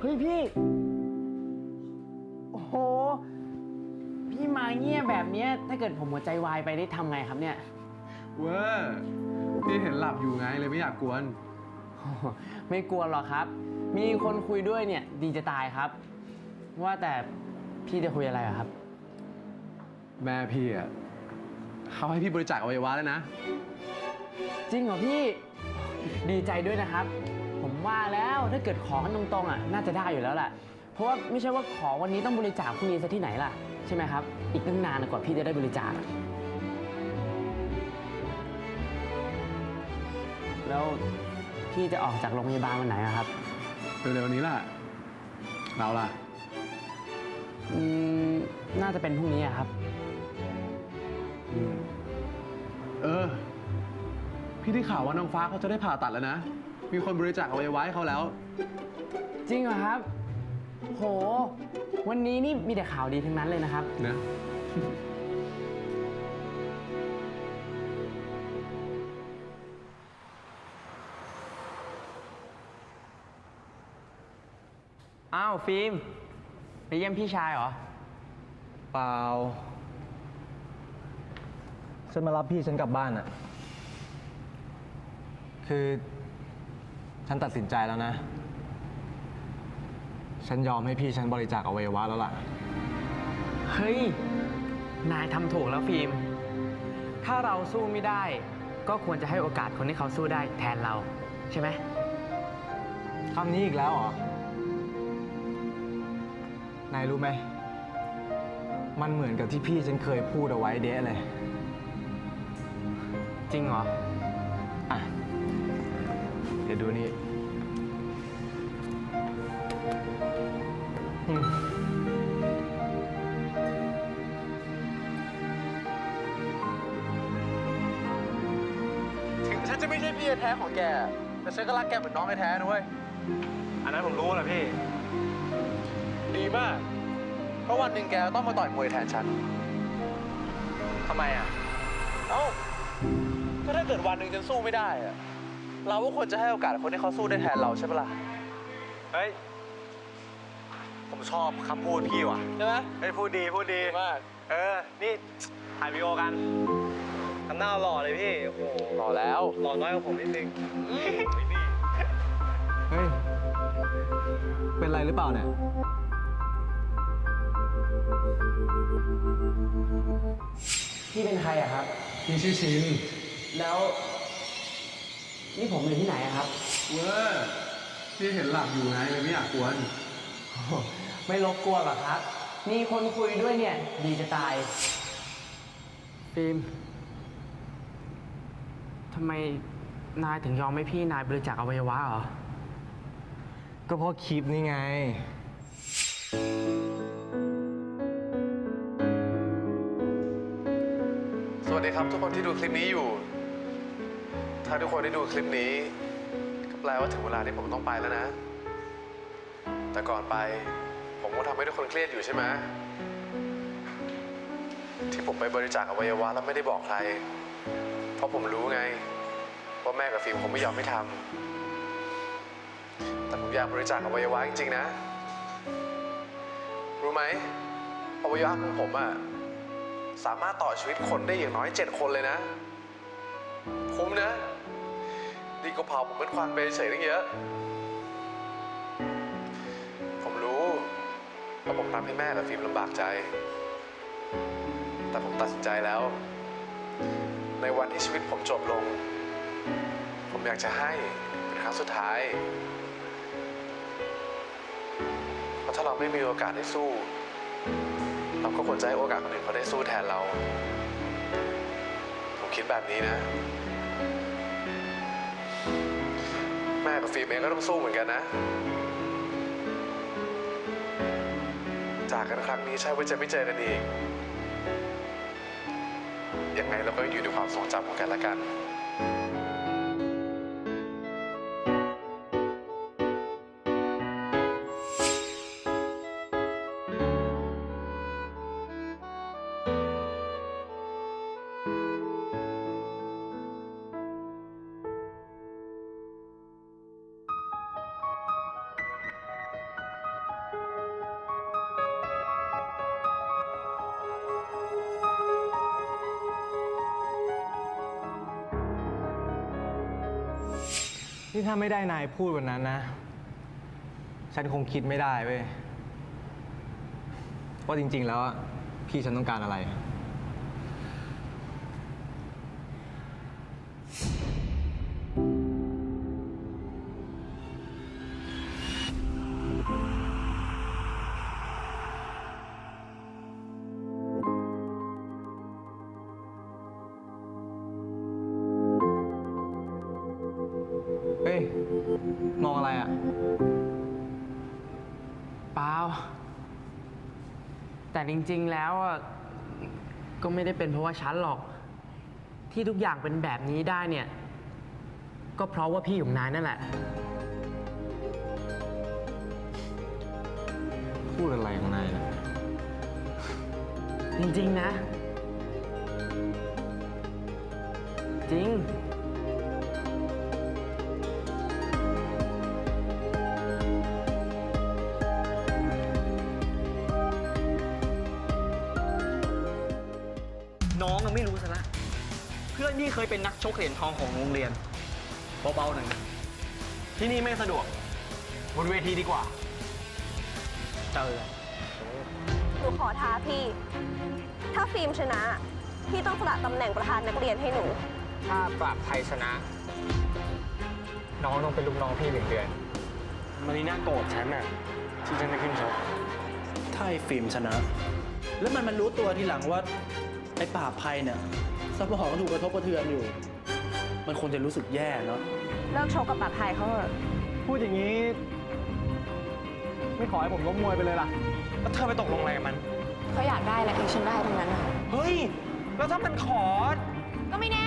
เฮ้ยพี่ โอ้โห พี่มาเงียบแบบเนี้ยถ้าเกิดผมหัวใจวายไปได้ทำไงครับเนี่ย เว้ยพี่เห็นหลับอยู่ไงเลยไม่อยากกวน โอ้โหไม่กลัวหรอกครับ มีคนคุยด้วยเนี่ยดีจะตายครับ ว่าแต่พี่จะคุยอะไรอะครับ แม่พี่อะเขาให้พี่บริจาคอวัยวะแล้วนะ จริงเหรอพี่ ดีใจด้วยนะครับผม ว่าแล้วถ้าเกิดขอกันตรงๆอะน่าจะได้อยู่แล้วแหละเพราะว่าไม่ใช่ว่าขอวันนี้ต้องบริจาคพรุ่งนี้ซะที่ไหนล่ะใช่ไหมครับ อีกตั้งนานกว่าพี่จะได้บริจาคอะแล้วพี่จะออกจากโรงพยาบาลวันไหนอะครับเร็วๆนี้ล่ะ เราล่ะ อืมน่าจะเป็นพรุ่งนี้อะครับ เออ พี่ได้ข่าวว่าน้องฟ้าเขาจะได้ผ่าตัดแล้วนะ มีคนบริจาคอวัยวะให้เขาแล้ว จริงเหรอครับ โห วันนี้นี่มีแต่ข่าวดีทั้งนั้นเลยนะครับ นะ อ้าวฟิล์มไปเยี่ยมพี่ชายเหรอ เปล่า ฉันมารับพี่ฉันกลับบ้านอะ คือ ฉันตัดสินใจแล้วนะ ฉันยอมให้พี่ฉันบริจาคอวัยวะแล้วล่ะ เฮ้ย นายทำถูกแล้วฟิล์ม ถ้าเราสู้ไม่ได้ ก็ควรจะให้โอกาสคนที่เขาสู้ได้แทนเรา ใช่ไหม คำนี้อีกแล้วเหรอ นายรู้ไหม มันเหมือนกับที่พี่ฉันเคยพูดเอาไว้เดะเลย จริงเหรอ อะ เดี๋ยวดูนี่ถึงฉันจะไม่ใช่พี่แท้ของแก แต่ฉันก็รักแกเหมือนน้องแท้ๆนะเว้ย อันนั้นผมรู้แหละพี่ ดีมาก เพราะวันหนึ่งแกต้องมาต่อยมวยแทนฉัน ทำไมอะ เอ้า ก็ถ้าเกิดวันหนึ่งฉันสู้ไม่ได้อะ เราก็ควรจะให้โอกาสคนที่เขาสู้ได้แทนเราใช่ปะล่ะเฮ้ย ผมชอบคำพูดพี่ว่ะใช่ไหมเฮ้ยพูดดีพูดดีดีมากเออ นี่ถ่ายวีดีโอกันทำหน้าหล่อเลยพี่ โอ้โห หล่อแล้ว หล่อน้อยกว่าผมนิดนึงเฮ้ยเป็นไรหรือเปล่าเนี่ย พี่เป็นใครอะครับ พี่ชื่อชิน แล้ว นี่ผมอยู่ที่ไหนอะครับเว้ยพี่เห็นหลับอยู่ไงเลยไม่อยากกวนโอ้โหไม่รบกวนหรอกครับ มีคนคุยด้วยเนี่ย ดีจะตาย ฟิล์มทำไมนายถึงยอมให้พี่นายบริจาคอวัยวะเหรอ ก็เพราะคลิปนี้ไง สวัสดีครับทุกคนที่ดูคลิปนี้อยู่ ถ้าทุกคนได้ดูคลิปนี้ ก็แปลว่าถึงเวลาที่ผมต้องไปแล้วนะ แต่ก่อนไป ผมก็ทำให้ทุกคนเครียดอยู่ใช่ไหมที่ผมไปบริจาคอวัยวะแล้วไม่ได้บอกใคร เพราะผมรู้ไง ว่าแม่กับฟิล์มคงไม่ยอมไม่ทำแต่ผมอยากบริจาคอวัยวะจริงๆนะ รู้ไหมอวัยวะของผมอะสามารถต่อชีวิตคนได้อย่างน้อย7คนเลยนะ คุ้มนะ กว่าเผาผมเป็นควันไปเฉยตั้งเยอะ ผมรู้ว่าผมทำให้แม่กับฟิล์มลำบากใจ แต่ผมตัดสินใจแล้ว ในวันที่ชีวิตผมจบลง ผมอยากจะให้เป็นครั้งสุดท้าย เพราะถ้าเราไม่มีโอกาสได้สู้ เราก็ควรจะให้โอกาสคนอื่นเขาได้สู้แทนเรา ผมคิดแบบนี้นะ ฟิล์มเองก็ต้องสู้เหมือนกันนะ จากกันครั้งนี้ใช่ว่าจะไม่เจอกันอีก ยังไงเราก็อยู่ในความทรงจำของกันและกัน นี่ถ้าไม่ได้นายพูดวันนั้นนะ ฉันคงคิดไม่ได้เว้ยว่าจริง ๆ แล้วอะพี่ฉันต้องการอะไร แต่จริงๆแล้วอะก็ไม่ได้เป็นเพราะว่าฉันหรอก ที่ทุกอย่างเป็นแบบนี้ได้เนี่ย ก็เพราะว่าพี่ของนายนั่นแหละ พูดอะไรของนายเนะจริงๆนะ จริง ไม่รู้ซะละเพื่อนนี่เคยเป็นนักชกเหรียญทองของโรงเรียนเบาๆหน่อยนะที่นี่ไม่สะดวกบนเวทีดีกว่า เจอหนูขอท้าพี่ ถ้าฟิล์มชนะ พี่ต้องสละตำแหน่งประธานนักเรียนให้หนู ถ้าปราบไทยชนะ น้องต้องเป็นลูกน้องพี่หนึ่งเดือน มารีน่าโกรธฉันน่ะที่ฉันไม่ขึ้นชกถ้าไอ้ฟิล์มชนะ แล้วมันมันรู้ตัวทีหลังว่า ไอ้ปราบภัยเนี่ยสมองถูกกระทบกระเทือนอยู่ มันคงจะรู้สึกแย่เนาะเลิกโชว์กับปราบภัยเขาเถอะพูดอย่างนี้ ไม่ขอให้ผมล้มมวยไปเลยล่ะ แล้วเธอไปตกลงอะไรกับมัน เขาอยากได้อะไรคือฉันได้ทั้งนั้นอะเฮ้ย แล้วถ้ามันขอ ก็ไม่แน่